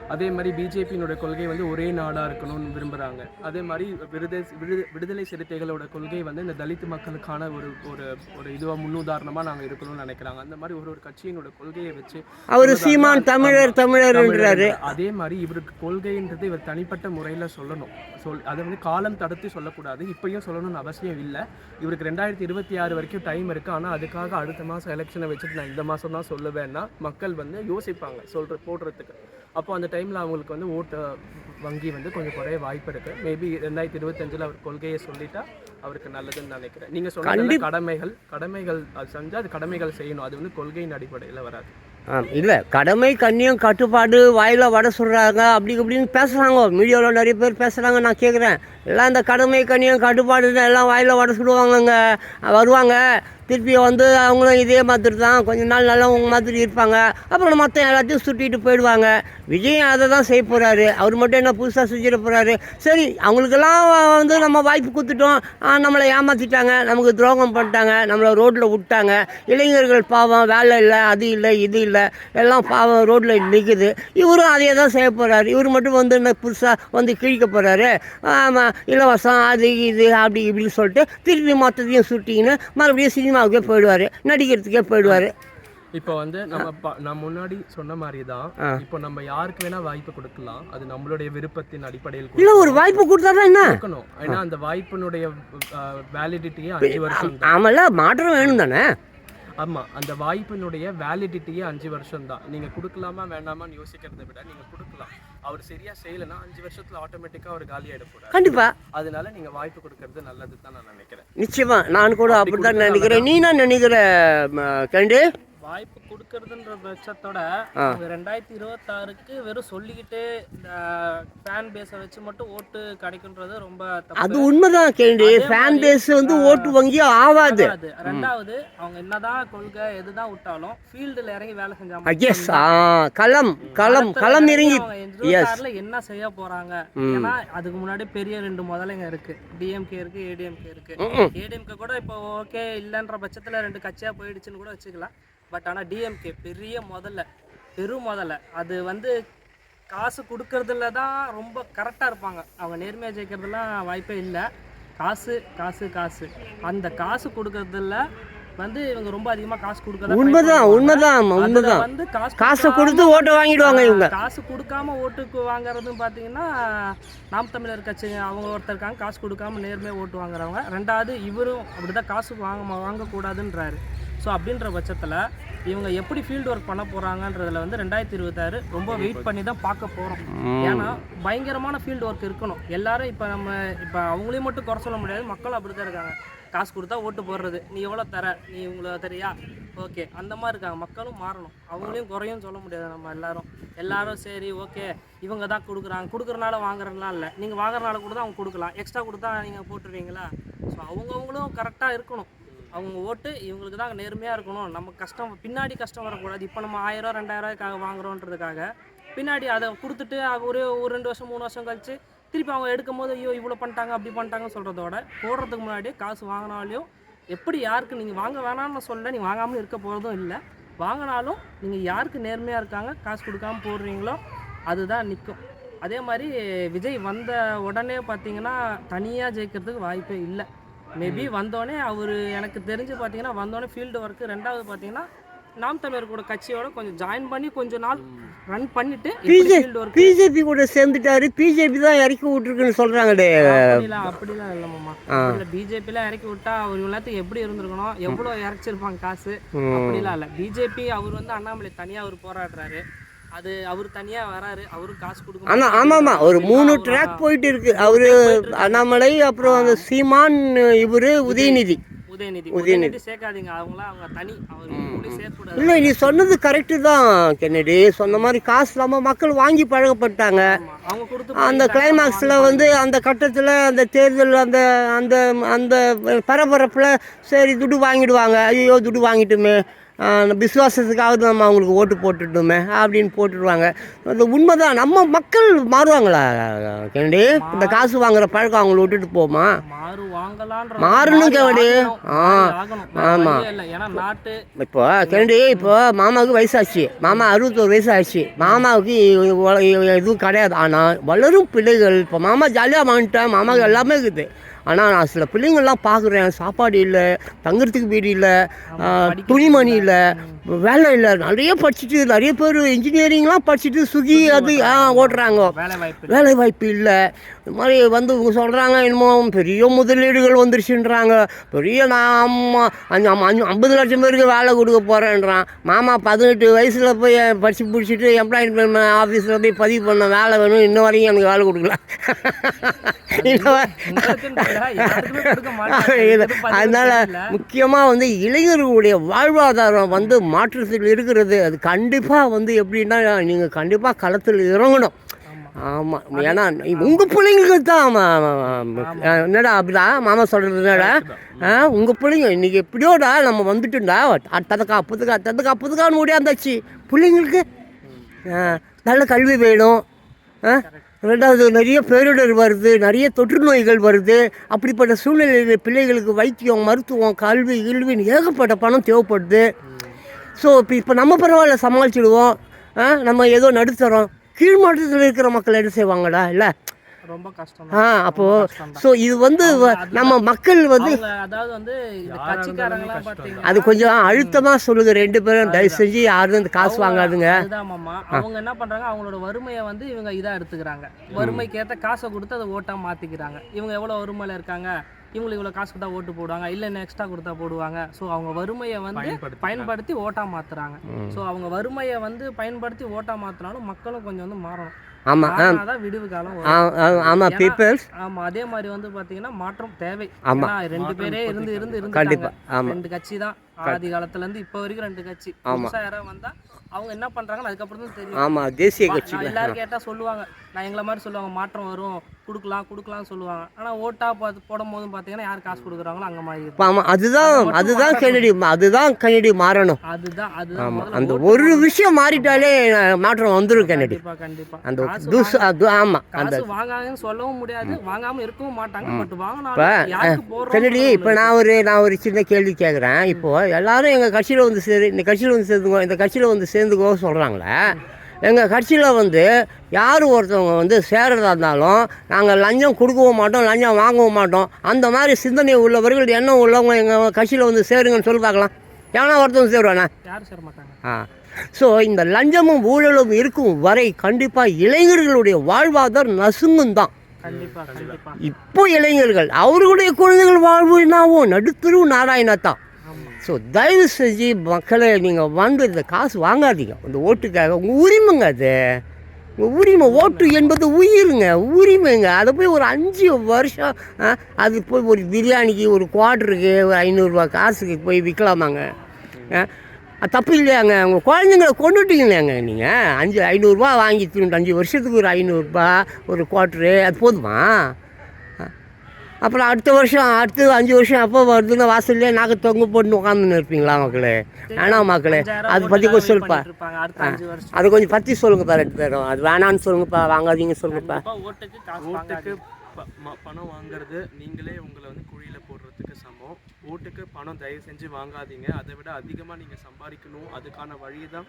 அதே மாதிரி பிஜேபியினுடைய கொள்கை வந்து ஒரே நாடா இருக்கணும்னு விரும்புறாங்க. அதே மாதிரி விடுதலை விடுத- விடுதலை சிறுத்தைகளோட கொள்கை வந்து இந்த தலித் மக்களுக்கான ஒரு ஒரு ஒரு இதுவா முன்னுதாரணமா நாங்க இருக்கணும்னு நினைக்கிறாங்க. அந்த மாதிரி ஒரு ஒரு கட்சியினோட கொள்கையை வச்சு அவர் சீமான் தமிழர் தமிழர் அதே மாதிரி இவருக்கு கொள்கைன்றது இவர் தனிப்பட்ட முறையில் சொல்லணும். சொல் அதை வந்து காலம் தடுத்து சொல்லக்கூடாது. இப்பயும் சொல்லணும்னு அவசியம் இல்லை. இவருக்கு ரெண்டாயிரத்தி இருபத்தி ஆறு வரைக்கும் டைம் இருக்கு. ஆனால் அதுக்காக அடுத்த மாதம் எலெக்ஷனை வச்சுட்டு நான் இந்த மாதம் தான் சொல்லுவேன்னா மக்கள் வந்து யோசிப்பாங்க சொல்ற போடுறதுக்கு. அப்போ அந்த டைமில் அவங்களுக்கு வந்து ஓட்டு வங்கி வந்து கொஞ்சம் குறைய வாய்ப்பு இருக்கு. மேபி ரெண்டாயிரத்தி இருபத்தஞ்சில் அவர் கொள்கையை சொல்லிட்டா அவருக்கு நல்லதுன்னு நினைக்கிறேன். நீங்கள் சொன்ன. கடமைகள் கடமைகள் அது செஞ்சால் அது கடமைகள் செய்யணும். அது வந்து கொள்கையின் அடிப்படையில் வராது. இல்லை கடமை கண்ணியம் கட்டுப்பாடு வாயில் வட சொல்கிறாங்க அப்படி இப்படின்னு பேசுகிறாங்க மீடியாவில் நிறைய பேர் பேசுகிறாங்க நான் கேட்குறேன் எல்லாம் இந்த கடமை கண்ணியம் கட்டுப்பாடுன்னு எல்லாம் வாயில் வட சுடுவாங்கங்க வருவாங்க. திருப்பி வந்து அவங்களும் இதே மாதிரி தான் கொஞ்ச நாள் நல்லா உங்கள் மாதிரி இருப்பாங்க. அப்புறம் மற்ற எல்லாத்தையும் சுட்டிட்டு போயிடுவாங்க. விஜய் அதை தான் செய்ய போகிறாரு அவர் மட்டும் என்ன புதுசாக செஞ்சிட போகிறாரு சரி அவங்களுக்கெல்லாம் வந்து நம்ம வாய்ப்பு கொடுத்துட்டோம். நம்மளை ஏமாற்றிட்டாங்க நமக்கு துரோகம் பண்ணிட்டாங்க. நம்மளை ரோட்டில் விட்டாங்க. இளைஞர்கள் பாவம் வேலை இல்லை அது இல்லை இது இல்லை. எல்லாம் பாவம் ரோட்டில் நிற்குது இவரும் அதே தான் செய்ய போகிறாரு இவர் மட்டும் வந்து என்ன புதுசாக வந்து கிழிக்க போகிறாரு ஆமாம் இலவசம் அது இது அப்படி இப்படின்னு சொல்லிட்டு திருப்பி மொத்தத்தையும் சுட்டிங்கன்னு மறுபடியும் சினிமாவுக்கே போயிடுவார் நடிக்கிறதுக்கே போயிடுவார். இப்போ வந்து நம்ம நான் முன்னாடி சொன்ன மாதிரி தான். இப்போ நம்ம யாருக்கு வேணா வாய்ப்பு கொடுக்கலாம். அது நம்மளுடைய விருப்பத்தின் அடிப்படையில் இல்லை ஒரு வாய்ப்பு கொடுத்தாருன்னா என்ன? கொடுக்கணும். ஏன்னா அந்த வாய்ப்பினுடைய வேலிடிட்டியே அஞ்சு வருஷம் தான் ஆமாம்ல மாற்றம் வேணும் தானே ஆமா அந்த வாய்ப்பினுடைய வேலிடிட்டியே அஞ்சு வருஷம் தான் நீங்க கொடுக்கலாமா வேண்டாமான்னு யோசிக்கிறதை விட நீங்க கொடுக்கலாம். அவர் சரியா செய்யலைன்னா அஞ்சு வருஷத்துல ஆட்டோமேட்டிக்கா அவர் காலி போறாரு. கண்டிப்பாக அதனால நீங்க வாய்ப்பு கொடுக்கறது நல்லது தான் நான் நினைக்கிறேன். நிச்சயமா. நான் கூட அப்படி தான் நினைக்கிறேன். நீ என்ன நினைக்கிற கண்டு? வாய்ப்பு கொடுக்கறதுன்ற பட்சத்தோட ரெண்டாயிரத்தி இருபத்தாறுக்கு வெறும் சொல்லிக்கிட்டே இந்த ஃபேன் பேஸை வச்சு மட்டும் ஓட்டு கிடைக்குன்றது ரொம்ப அது உண்மைதான் அதே ஃபேன் பேஸ் வந்து ஓட்டு வங்கியும் ஆகாது. ரெண்டாவது அவங்க என்னதான் கொள்கை எதுதான் விட்டாலும் ஃபீல்டுல இறங்கி வேலை செஞ்சா எஸ் களம் களம் களம் இறங்கி என்ன செய்ய போறாங்க. ஏன்னா அதுக்கு முன்னாடி பெரிய ரெண்டு முதலைங்க இருக்கு. டிஎம்கே இருக்கு ஏடிஎம்கே இருக்கு. ஏடிஎம்கே கூட இப்போ ஓகே இல்லைன்ற பட்சத்துல ரெண்டு கட்சியா போயிடுச்சுன்னு கூட வச்சுக்கலாம். பட் ஆனா டிஎம்கே பெரிய முதல்ல பெரும் முதல்ல. அது வந்து காசு கொடுக்கறதுல தான் ரொம்ப கரெக்டாக இருப்பாங்க. அவங்க நேர்மையாக ஜெயிக்கிறதுலாம் வாய்ப்பே இல்லை. காசு காசு காசு. அந்த காசு கொடுக்கறதுல வந்து இவங்க ரொம்ப அதிகமாக காசு கொடுக்க உண்மைதான் உண்மைதான் உண்மைதான். வந்து காசு காசை கொடுத்து ஓட்டை வாங்கிடுவாங்க இவங்க. காசு கொடுக்காம ஓட்டுக்கு வாங்குறதுன்னு பார்த்தீங்கன்னா நாம் தமிழர் கட்சி அவங்க ஒருத்தர் இருக்காங்க காசு கொடுக்காம நேர்மையாக ஓட்டு வாங்குறவங்க. ரெண்டாவது இவரும் அப்படிதான் காசு வாங்க வாங்கக்கூடாதுன்றாரு. ஸோ அப்படின்ற பட்சத்தில் இவங்க எப்படி ஃபீல்டு ஒர்க் பண்ண போகிறாங்கன்றதுல வந்து ரெண்டாயிரத்தி இருபத்தாறு ரொம்ப வெயிட் பண்ணி தான் பார்க்க போகிறோம் ஏன்னா பயங்கரமான ஃபீல்டு ஒர்க் இருக்கணும். எல்லாரும் இப்போ நம்ம இப்போ அவங்களையும் மட்டும் குறை சொல்ல முடியாது. மக்களும் அப்படி தான் இருக்காங்க. காசு கொடுத்தா ஓட்டு போடுறது. நீ எவ்வளோ தர? நீ இவ்வளோ தரியா? ஓகே. அந்த மாதிரி இருக்காங்க. மக்களும் மாறணும். அவங்களையும் குறையும் சொல்ல முடியாது நம்ம எல்லாரும். எல்லாரும் சரி ஓகே. இவங்க தான் கொடுக்குறாங்க. கொடுக்குறனால வாங்குறதுலாம் இல்லை. நீங்கள் வாங்குறனால கூட தான் அவங்க கொடுக்கலாம். எக்ஸ்ட்ரா கொடுத்தா நீங்கள் போட்டுருவீங்களா? ஸோ அவங்கவுங்களும் கரெக்டாக இருக்கணும். அவங்க ஓட்டு இவங்களுக்கு தான் நேர்மையாக இருக்கணும். நம்ம கஷ்டம் பின்னாடி கஷ்டம் வரக்கூடாது. இப்போ நம்ம ஆயிரம் ரெண்டாயிரூவாய்க்காக வாங்குறோன்றதுக்காக பின்னாடி அதை கொடுத்துட்டு ஒரே ஒரு ஒரு ரெண்டு வருஷம் மூணு வருஷம் கழிச்சு திருப்பி அவங்க எடுக்கும் போது ஐயோ இவ்வளோ பண்ணிட்டாங்க அப்படி பண்ணிட்டாங்கன்னு சொல்கிறதோட போடுறதுக்கு முன்னாடி காசு வாங்கினாலையும் எப்படி யாருக்கு நீங்கள் வாங்க வேணாம்னு சொல்ல நீங்கள் வாங்காமல் இருக்க போகிறதும் இல்லை. வாங்கினாலும் நீங்கள் யாருக்கு நேர்மையாக இருக்காங்க காசு கொடுக்காம போடுறீங்களோ அதுதான் நிற்கும் அதே மாதிரி விஜய் வந்த உடனே பார்த்தீங்கன்னா தனியாக ஜெயிக்கிறதுக்கு வாய்ப்பே இல்லை. மேபி வந்தோடனே அவர் எனக்கு தெரிஞ்சு பார்த்தீங்கன்னா வந்தோடனே ஃபீல்டு ஒர்க்கு ரெண்டாவது பார்த்தீங்கன்னா நாம் தமிழர் கூட கட்சியோட கொஞ்சம் ஜாயின் பண்ணி கொஞ்ச நாள் ரன் பண்ணிட்டு ஃபீல்டு ஒர்க் பிஜேபி கூட சேர்ந்துட்டாரு. பிஜேபி தான் இறக்கி விட்டுருக்குன்னு சொல்றாங்களே. அப்படிலாம் இல்லை மாமா. இல்லை பிஜேபியில் இறக்கி விட்டா அவர் எல்லாத்தையும் எப்படி இருந்திருக்கணும்? எவ்வளோ இறச்சிருப்பாங்க காசு. அப்படிலாம் இல்லை. பிஜேபி அவர் வந்து அண்ணாமலை தனியாக அவர் போராடுறாரு. அது அவர் தனியா வராரு அவரும் காசு கொடுக்க ஆனா மாட்டாரு. ஆமாம் ஆமாம் ஒரு மூணு ட்ராக் போயிட்டு இருக்கு அவரு அண்ணாமலை அப்புறம் அந்த சீமான் இவரு உதயநிதி. உதயநிதி. உதயநிதி. சேர்க்காதீங்க. அவங்களாம் அவங்க தனி. அவர் கூட சேர்க்கக்கூடாது இல்லை நீ சொன்னது கரெக்டு தான் கென்னடி. சொன்ன மாதிரி காசு இல்லாமல் மக்கள் வாங்கி பழகப்பட்டாங்க. அந்த கிளைமாக்ஸில் வந்து அந்த கட்டத்தில் அந்த தேர்தல் அந்த அந்த அந்த பரபரப்பில் சரி துட்டு வாங்கிடுவாங்க. ஐயோ துட்டு வாங்கிட்டுமே. விசுவாசத்துக்காக நம்ம அவங்களுக்கு ஓட்டு போட்டுட்டோமே அப்படின்னு போட்டுடுவாங்க. அந்த உண்மைதான். நம்ம மக்கள் மாறுவாங்களா கென்னடி இந்த காசு வாங்குற பழக்கம் அவங்கள விட்டுட்டு போமா மாறணும் மாறி கவடி. ஆ. மாறி ஆகணும். வேற ஆமா. வழியே இல்லை. ஏன்னா நாட்டு இப்போ கென்னடி இப்போ மாமாவுக்கு வயசாச்சு. மாமா அறுபத்தோரு வயசு ஆச்சு மாமாவுக்கு எதுவும் கிடையாது. ஆனால் வளரும் பிள்ளைகள். இப்போ மாமா ஜாலியாக வாங்கிட்டேன் மாமாவுக்கு எல்லாமே இருக்குது. ஆனால் நான் சில பிள்ளைங்கள்லாம் பார்க்குறேன். சாப்பாடு இல்லை தங்குறதுக்கு வீடு இல்லை துணிமணி இல்லை வேலை இல்லை. நிறைய படிச்சுட்டு நிறைய பேர் இன்ஜினியரிங்லாம் படிச்சுட்டு சுகி அது ஆ, ஓட்டுறாங்க வேலை வாய்ப்பு இல்லை. இது மாதிரி வந்து இவங்க சொல்கிறாங்க என்னமோ பெரிய முதலீடுகள் வந்துருச்சுன்றாங்க. பெரிய நான் அம்மா அஞ்சு அஞ்சு ஐம்பது லட்சம் பேருக்கு வேலை கொடுக்க போகிறேன்றான் மாமா பதினெட்டு வயசில் போய் படித்து பிடிச்சிட்டு எம்ப்ளாய்மெண்ட் ஆஃபீஸில் போய் பதிவு பண்ண வேலை வேணும். இன்ன வரைக்கும் எனக்கு வேலை கொடுக்கல. இன்ன அதனால. முக்கியமாக வந்து இளைஞர்களுடைய வாழ்வாதாரம் வந்து மாற்றத்தில் இருக்கிறது. அது கண்டிப்பாக வந்து எப்படின்னா நீங்கள் கண்டிப்பாக களத்தில் இறங்கணும். ஆமா. ஆமாம் ஏன்னா உங்கள் பிள்ளைங்களுக்கு தான் என்னடா அப்படிதான் மாமா சொல்கிறது என்னடா? ஆ உங்கள் பிள்ளைங்க இன்றைக்கி எப்படியோடா நம்ம வந்துட்டோம்டா. ததக்கா புதுக்கா ததக்கா புதுக்கான்னு ஓடியாந்தாச்சு பிள்ளைங்களுக்கு நல்ல கல்வி வேணும். ஆ ரெண்டாவது நிறைய பேரிடர் வருது நிறைய தொற்று நோய்கள் வருது. அப்படிப்பட்ட சூழ்நிலையில் பிள்ளைகளுக்கு வைத்தியம் மருத்துவம் கல்வி கல்வின்னு ஏகப்பட்ட பணம் தேவைப்படுது. ஸோ இப்போ இப்போ நம்ம பரவாயில்ல சமாளிச்சிடுவோம். ஆ, நம்ம ஏதோ நடுத்தரோம். கீழ் மாவட்டத்தில் இருக்கிற மக்கள் என்ன செய்வாங்கடா இல்லை? ரொம்ப கஷ்டம் ஆ அப்போது ஸோ இது வந்து நம்ம மக்கள் வந்து அவங்க அதாவது வந்து அது கொஞ்சம் அழுத்தமாக சொல்லுங்க ரெண்டு பேரும் தயவு செஞ்சு யாரும் இந்த காசு வாங்காதுங்க. அதுதான் மாமா. அவங்க என்ன பண்றாங்க அவங்களோட வறுமையை வந்து இவங்க இதா எடுத்துக்கிறாங்க. வறுமைக்கு ஏத்த காசை கொடுத்து அதை ஓட்டா மாத்திக்கிறாங்க. இவங்க எவ்வளவு வறுமையில இருக்காங்க? இவங்களுக்கு இவ்வளவு காசு கொடுத்தா ஓட்டு போடுவாங்க இல்ல எக்ஸ்ட்ரா கொடுத்தா போடுவாங்க? ஸோ அவங்க வறுமையை வந்து. பயன்படுத்தி ஓட்டா மாத்துறாங்க. ஸோ அவங்க வறுமையை வந்து பயன்படுத்தி ஓட்டா மாத்தினாலும் மக்களும் கொஞ்சம் வந்து மாறணும். ஆமாம் விடிவு காலம். ஆமாம் பீப்பிள்ஸ் ஆமா அதே மாதிரி வந்து பாத்தீங்கன்னா மாற்றம் தேவை. ஆமா. ஏன்னா ரெண்டு பேரே இருந்து இருந்து இருந்து கண்டிப்பா ஆமாம் ரெண்டு கட்சி தான் ஆதி காலத்துல இருந்து இப்ப வரைக்கும் ரெண்டு கட்சி. ஆமா. புதுசா யாராவது வந்தா அவங்க என்ன பண்றாங்கன்னு அதுக்கப்புறம் தான் தெரியும். ஆமாம் தேசிய கட்சி எல்லாரும் கேட்டா சொல்லுவாங்க. நான் எங்களை மாதிரி சொல்லுவாங்க மாற்றம் வரும் கொடுக்கலாம் கொடுக்கலாம்னு சொல்லுவாங்க. ஆனா ஓட்டா பார்த்து போடும் போதும் பாத்தீங்கன்னா யார் காசு கொடுக்குறாங்களோ அங்க மாதிரி. ஆமாம் அதுதான் அதுதான். கென்னடி அதுதான் கென்னடி மாறணும். அதுதான் அதுதான் அந்த ஒரு. விஷயம் மாறிட்டாலே மாற்றம் வந்துடும் கென்னடி கண்டிப்பா அந்த துஸ் அது ஆமாம் அந்த வாங்காங்கன்னு சொல்லவும் முடியாது வாங்காம இருக்கவும் மாட்டாங்க பட் போடுறோம் கென்னடி இப்போ நான் ஒரு நான் ஒரு சின்ன கேள்வி கேட்குறேன் இப்போ எல்லாரும் எங்கள் கட்சியில் வந்து சேரு இந்த கட்சியில் வந்து சேர்ந்துக்கோ இந்த கட்சியில் வந்து சேர்ந்துக்கோ சொல்கிறாங்களே எங்கள் கட்சியில் வந்து யார் ஒருத்தவங்க வந்து சேரதா இருந்தாலும் நாங்கள் லஞ்சம் கொடுக்கவும் மாட்டோம் லஞ்சம் வாங்கவும் மாட்டோம். அந்த மாதிரி சிந்தனை உள்ளவர்கள் எண்ணம் உள்ளவங்க எங்கள் கட்சியில் வந்து சேருங்கன்னு சொல்லி பார்க்கலாம். எவனா ஒருத்தவங்க சேருவானா? யாரும் சேர மாட்டாங்க. ஆ. ஸோ இந்த லஞ்சமும் ஊழலும் இருக்கும் வரை கண்டிப்பாக இளைஞர்களுடைய வாழ்வாதாரம் நசுங்கும் தான். இப்போ இளைஞர்கள் அவர்களுடைய குழந்தைகள் வாழ்வு என்னாவும் நடுத்தரு நாராயணத்தான். ஸோ தயவு செஞ்சு மக்களை நீங்கள் வந்து இந்த காசு வாங்காதீங்க. இந்த ஓட்டுக்காக உங்கள் உரிமைங்க அது. உங்கள் உரிமை ஓட்டு என்பது உயிருங்க. உரிமைங்க. அதை போய் ஒரு அஞ்சு வருஷம் ஆ, அது போய் ஒரு பிரியாணிக்கு ஒரு குவார்ட்டருக்கு ஒரு ஐநூறுரூவா காசுக்கு போய் விற்கலாமாங்க ஆ, அது தப்பு இல்லையாங்க? உங்கள் குழந்தைங்கள கொண்டுட்டீங்களாங்க நீங்கள் அஞ்சு ஐநூறுரூவா வாங்கி திரும்ப அஞ்சு வருஷத்துக்கு ஒரு ஐநூறுரூபா ஒரு குவார்ட்ரு அது போதுமா? அப்புறம் அடுத்த வருஷம் அடுத்து அஞ்சு வருஷம் அப்போ வருதுன்னு வாசல்லே நாக்க தொங்க போட்டு உட்காந்துன்னு இருப்பீங்களா மக்களே? வேணாம் மக்களே. அதை பற்றி கொஞ்சம் சொல்லுப்பா. அதை கொஞ்சம் பற்றி சொல்லுங்கப்பா ரெண்டு பேரும் அது வேணான்னு சொல்லுங்கப்பா வாங்காதீங்க சொல்லுங்கப்பா. ஓட்டுக்கு. ப- பணம் வாங்குறது நீங்களே உங்களை வந்து குழியில போடுறதுக்கு சமம். ஓட்டுக்கு பணம் தயவு செஞ்சு வாங்காதீங்க. அதை விட அதிகமாக நீங்கள் சம்பாதிக்கணும். அதுக்கான வழி தான்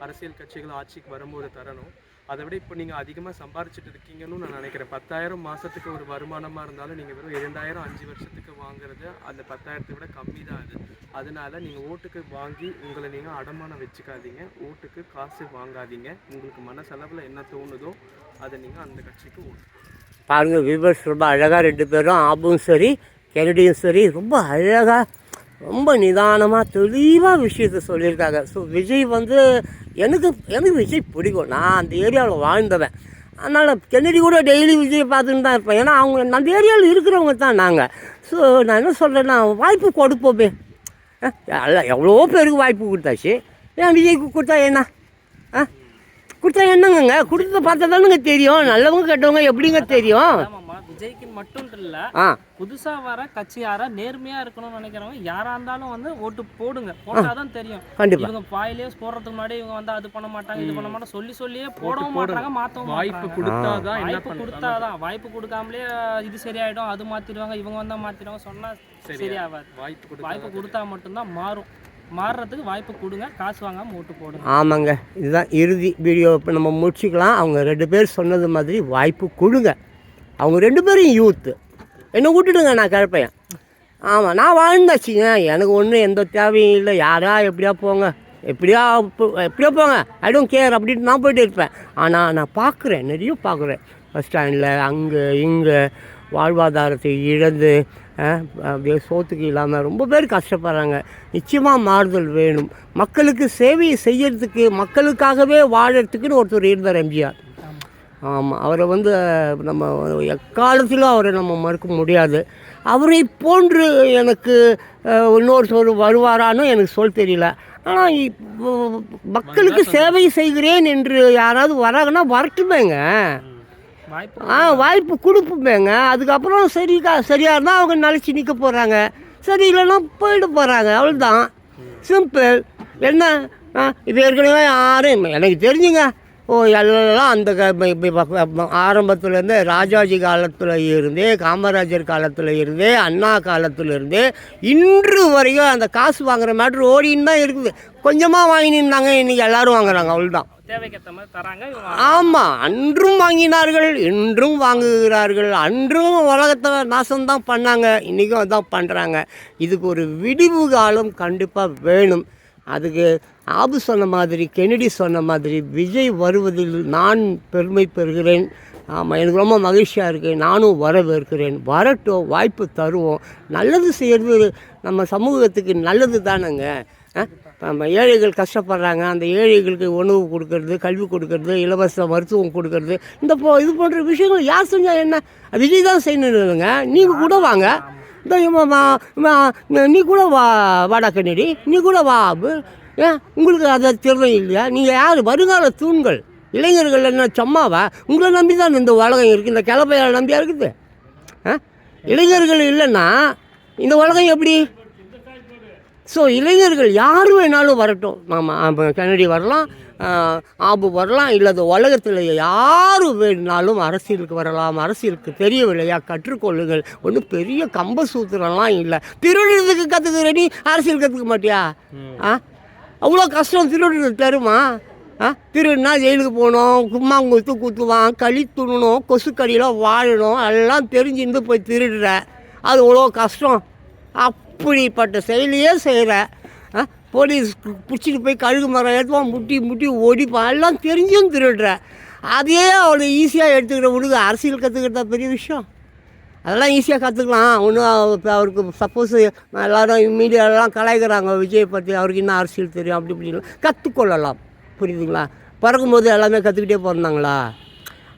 அரசியல் கட்சிகள் ஆட்சிக்கு வரும்போது தரணும். அதை விட இப்போ நீங்கள் அதிகமாக சம்பாரிச்சிட்டு இருக்கீங்கன்னு நான் நினைக்கிறேன். பத்தாயிரம் மாதத்துக்கு ஒரு வருமானமாக இருந்தாலும் நீங்கள் வெறும் இரண்டாயிரம் அஞ்சு வருஷத்துக்கு வாங்குறது அந்த பத்தாயிரத்தை விட கம்மி தான் அது. அதனால நீங்கள் ஓட்டுக்கு வாங்கி உங்களை நீங்கள் அடமானம் வச்சுக்காதீங்க. ஓட்டுக்கு காசு வாங்காதீங்க. உங்களுக்கு மனசளவில் என்ன தோணுதோ அதை நீங்கள் அந்த கட்சிக்கு ஓட்டு. பாருங்கள் விவர்ஸ் ரொம்ப அழகாக ரெண்டு பேரும் ஆபும் சரி கெனடியும் சரி ரொம்ப அழகாக ரொம்ப நிதானமாக தெளிவாக விஷயத்த சொல்லியிருக்காங்க. ஸோ விஜய் வந்து எனக்கு எனக்கு விஜய் பிடிக்கும். நான் அந்த ஏரியாவில் வாழ்ந்தவன். அதனால் கென்னடி கூட டெய்லி விஜய் பார்த்துன்னு தான் இருப்பேன். ஏன்னா அவங்க அந்த ஏரியாவில் இருக்கிறவங்க தான் நாங்கள் ஸோ நான் என்ன சொல்கிறேன்னா வாய்ப்பு கொடுப்போமே. எல்லாம் அல்ல எவ்வளோ பேருக்கு வாய்ப்பு கொடுத்தாச்சு. ஏன் விஜய்க்கு கொடுத்தா என்ன? கொடுத்தா என்னங்கங்க? கொடுத்தத பார்த்தா தானுங்க தெரியும். நல்லவங்க கெட்டவங்க எப்படிங்க தெரியும்? விஜய்க்கு மட்டும் இல்ல புதுசா வர கட்சி யாரா நேர்மையா இருக்கணும்னு நினைக்கிறவங்க யாரா இருந்தாலும் வந்து ஓட்டு போடுங்க. போட்டாதான் தெரியும். கண்டிப்பாக இவங்க வாயிலே போடுறதுக்கு முன்னாடி இவங்க வந்து அது பண்ண மாட்டாங்க இது பண்ண மாட்டாங்க சொல்லி சொல்லியே போடவும் மாட்டாங்க மாத்தவும் வாய்ப்பு கொடுத்தாதான் என்ன வாய்ப்பு கொடுத்தாதான். வாய்ப்பு கொடுக்காமலே இது சரியாயிடும் அது மாத்திடுவாங்க இவங்க வந்தா மாத்திடுவாங்க சொன்னா சரியாகாது. வாய்ப்பு கொடுத்தா வாய்ப்பு கொடுத்தா மட்டும்தான் மாறும். மாறுறதுக்கு வாய்ப்பு கொடுங்க. காசு வாங்காமல் ஓட்டு போடுங்க. ஆமாங்க. இதுதான் இறுதி வீடியோ இப்போ நம்ம முடிச்சுக்கலாம். அவங்க ரெண்டு பேர் சொன்னது மாதிரி வாய்ப்பு கொடுங்க. அவங்க ரெண்டு பேரும் யூத்து என்னை விட்டுடுங்க நான் கிளப்பேன் ஆமாம் நான் வாழ்ந்தாச்சுங்க. எனக்கு ஒன்றும் எந்த தேவையும் இல்லை. யாரா எப்படியா போங்க? எப்படியா எப்படியா போங்க? ஐ டோன்ட் கேர் அப்படின்ட்டு நான் போயிட்டு இருப்பேன். ஆனால் நான் பார்க்குறேன். நிறைய பார்க்குறேன். பஸ் ஸ்டாண்டில் அங்கே இங்கே வாழ்வாதாரத்தை இழந்து அப்படியே சோத்துக்கு இல்லாமல் ரொம்ப பேர் கஷ்டப்படுறாங்க. நிச்சயமாக மாறுதல் வேணும். மக்களுக்கு சேவையை செய்யறதுக்கு மக்களுக்காகவே வாழறதுக்குன்னு ஒருத்தர் இருந்தார் எம்ஜிஆர். ஆமாம் அவரை வந்து நம்ம எக்காலத்திலும் அவரை நம்ம மறுக்க முடியாது. அவரை போன்று எனக்கு இன்னொருத்தர் வருவாரான்னு எனக்கு சொல்ல தெரியல. ஆனால் இப்போ மக்களுக்கு சேவை செய்கிறேன் என்று யாராவது வராங்கன்னா வரட்டுமேங்க. ஆ வாய்ப்பு கொடுப்போமேங்க. அதுக்கப்புறம் சரி சரியாக இருந்தால் அவங்க நினச்சி நிற்க போகிறாங்க சரி இல்லைன்னா போயிட போகிறாங்க அவ்வளோதான் சிம்பிள் என்ன? ஆ இது ஏற்கனவே யாரும் எனக்கு தெரிஞ்சுங்க. ஓ எல்லாம் அந்த ஆரம்பத்துலேருந்தே ராஜாஜி காலத்தில் இருந்தே காமராஜர் காலத்தில் இருந்தே அண்ணா காலத்தில் இருந்தே இன்று வரையும் அந்த காசு வாங்குற மேட்ரு ஓடின்னு தான் இருக்குது. கொஞ்சமாக வாங்கினிருந்தாங்க இன்றைக்கி எல்லாரும் வாங்குறாங்க. அவ்வளோதான் தேவைக்கேற்ற மாதிரி தராங்க ஆமாம் அன்றும் வாங்கினார்கள் இன்றும் வாங்குகிறார்கள். அன்றும் உலகத்தை நாசம்தான் பண்ணாங்க இன்றைக்கும் அதான் பண்ணுறாங்க இதுக்கு ஒரு விடிவு காலம் கண்டிப்பாக வேணும். அதுக்கு ஆபு சொன்ன மாதிரி கெனடி சொன்ன மாதிரி விஜய் வருவதில் நான் பெருமை பெறுகிறேன். ஆமாம் எனக்கு ரொம்ப மகிழ்ச்சியாக இருக்குது நானும் வரவேற்கிறேன். வரட்டும் வாய்ப்பு தருவோம். நல்லது செய்கிறது நம்ம சமூகத்துக்கு நல்லது தானேங்க ஏழைகள் கஷ்டப்படுறாங்க. அந்த ஏழைகளுக்கு உணவு கொடுக்கறது கல்வி கொடுக்கறது இலவச மருத்துவம் கொடுக்கறது இந்த போ இது போன்ற விஷயங்கள் யார் செஞ்சால் என்ன? விஜய் தான் செய்யணுங்க நீங்கள் கூட வாங்க. இந்த நீ கூட வா வாடா கண்ணடி. நீ கூட வா. ஏன் உங்களுக்கு அதை திறமை இல்லையா? நீங்கள் யார்? வருங்கால தூண்கள். இளைஞர்கள் என்ன சும்மாவா? உங்களை நம்பி தான் இந்த உலகம் இருக்குது இந்த கிளப்பையால் நம்பியா இருக்குது? ஆ? இளைஞர்கள் இல்லைன்னா இந்த உலகம் எப்படி? ஸோ இளைஞர்கள் யார் வேணாலும் வரட்டும். ஆமாம் கன்னடி வரலாம் ஆபு வரலாம் இல்லை இந்த உலகத்தில் யார் வேணாலும் அரசியலுக்கு வரலாம். அரசியலுக்கு தெரியவில்லையா கற்றுக்கொள்ளுங்கள். ஒன்றும் பெரிய கம்ப சூத்திரம்லாம் இல்லை. திருடுறதுக்கு கற்றுக்கிற நீ அரசியல் கற்றுக்க மாட்டியா? ஆ? அவ்வளோ கஷ்டம் திருடுறது தருமா? ஆ? திருடுனா ஜெயிலுக்கு போகணும் கும்மாங்குத்து குத்துவான் களி துண்ணணும் கொசுக்கடியில் வாழணும் எல்லாம் தெரிஞ்சிருந்து போய் திருடுற. அது அவ்வளோ கஷ்டம். இப்படிப்பட்ட செயலையே செய்கிற போலீஸ் பிடிச்சிட்டு போய் கழுகு மரம் எடுத்துவான் முட்டி முட்டி ஓடிப்போம் எல்லாம் தெரிஞ்சும் திருடுற. அதையே அவ்வளோ ஈஸியாக எடுத்துக்கிற விடுங்க அரசியல் கற்றுக்கிறதா பெரிய விஷயம்? அதெல்லாம் ஈஸியாக கற்றுக்கலாம் ஒன்றும் இப்போ அவருக்கு சப்போஸ் எல்லாரும் மீடியாலலாம் கலாய்க்கிறாங்க விஜய் பற்றி அவருக்கு இன்னும் அரசியல் தெரியும் அப்படி இப்படின்னு. கற்றுக்கொள்ளலாம் புரியுதுங்களா? பிறக்கும்போது எல்லாமே கற்றுக்கிட்டே பிறந்தாங்களா?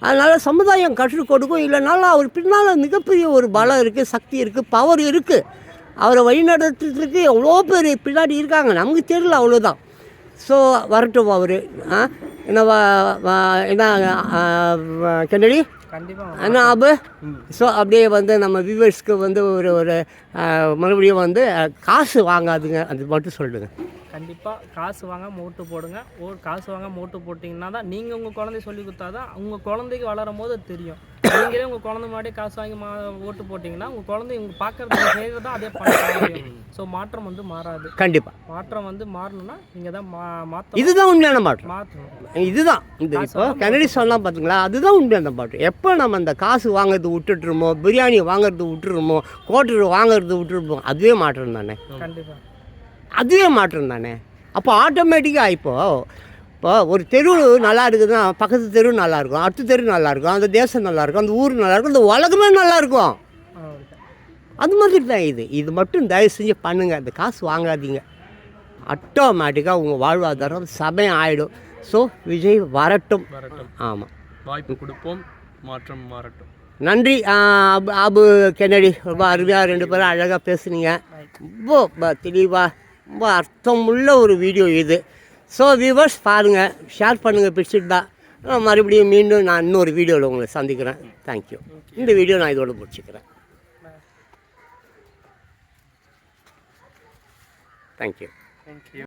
அதனால் சமுதாயம் கற்றுக் கொடுக்கும். இல்லைனாலும் அவர் பின்னால் மிகப்பெரிய ஒரு பலம் இருக்குது சக்தி இருக்குது பவர் இருக்குது அவரை வழிநடத்துறதுக்கு எவ்வளோ பேர் பின்னாடி இருக்காங்க. நமக்கு தெரியல அவ்வளோதான். ஸோ வரட்டும் அவர். ஆ? என்ன என்ன கென்னடி என்ன ஆபு? ஸோ அப்படியே வந்து நம்ம வியூவர்ஸ்க்கு வந்து ஒரு ஒரு மறுபடியும் வந்து காசு வாங்காதுங்க. அது மட்டும் சொல்லிடுங்க கண்டிப்பா காசு வாங்க ஓட்டு போடுங்க. ஓ காசு வாங்க ஓட்டு போட்டிங்கன்னா தான் நீங்கள் உங்கள் குழந்தை சொல்லி கொடுத்தாதான் உங்கள் குழந்தைக்கு வளரும் போது அது தெரியும். நீங்களே உங்கள் குழந்தை முன்னாடி காசு வாங்கி மா ஓட்டு போட்டிங்கன்னா உங்கள் குழந்தை உங்கள் பார்க்கறது செய்கிறது அதே பண்ண ஸோ மாற்றம் வந்து மாறாது. கண்டிப்பாக மாற்றம் வந்து மாறணும்னா நீங்கள் தான் மா மாற்ற இதுதான் உண்மையான மாற்றம். மாற்றணும் இதுதான். இந்த இப்போ கன்னடி சொன்னால் பார்த்தீங்களா அதுதான் உண்மையான மாற்றம். எப்போ நம்ம அந்த காசு வாங்குறது விட்டுட்டுருமோ பிரியாணி வாங்குறது விட்டுருமோ கோட்டர் வாங்குறது விட்டுருமோ அதுவே மாற்றம் தானே? கண்டிப்பா. அதுவே மாற்றம் தானே? அப்போ ஆட்டோமேட்டிக்காக இப்போ இப்போ ஒரு தெரு நல்லா இருக்குதுன்னா பக்கத்து தெரு நல்லா இருக்கும் அடுத்த தெரு நல்லா இருக்கும் அந்த தேசம் நல்லா இருக்கும் அந்த ஊர் நல்லா இருக்கும் அந்த உலகமே நல்லா இருக்கும். அவ்வளவுதான். அது மாதிரி தான் இது. இது மட்டும் தயவு செஞ்சு பண்ணுங்கள் அந்த காசு வாங்காதீங்க. ஆட்டோமேட்டிக்காக உங்கள் வாழ்வாதாரம் சமயம் ஆகிடும் ஸோ விஜய் வரட்டும். வரட்டும். ஆமாம் வாய்ப்பு கொடுப்போம். மாற்றம் மாறட்டும். நன்றி அபு அபு கென்னடி. ரொம்ப அருமையாக ரெண்டு பேரும் அழகாக பேசுனீங்க. ரொம்ப தெளிவாக ரொம்ப அர்த்தமுள்ள ஒரு வீடியோ இது. ஸோ வியூவர்ஸ் பாருங்கள் ஷேர் பண்ணுங்கள் பிடிச்சிருந்தா. தான் மறுபடியும் மீண்டும் நான் இன்னொரு வீடியோவில் உங்களை சந்திக்கிறேன். தேங்க்யூ இந்த வீடியோ நான் இதோட முடிச்சுக்கிறேன். Thank you thank you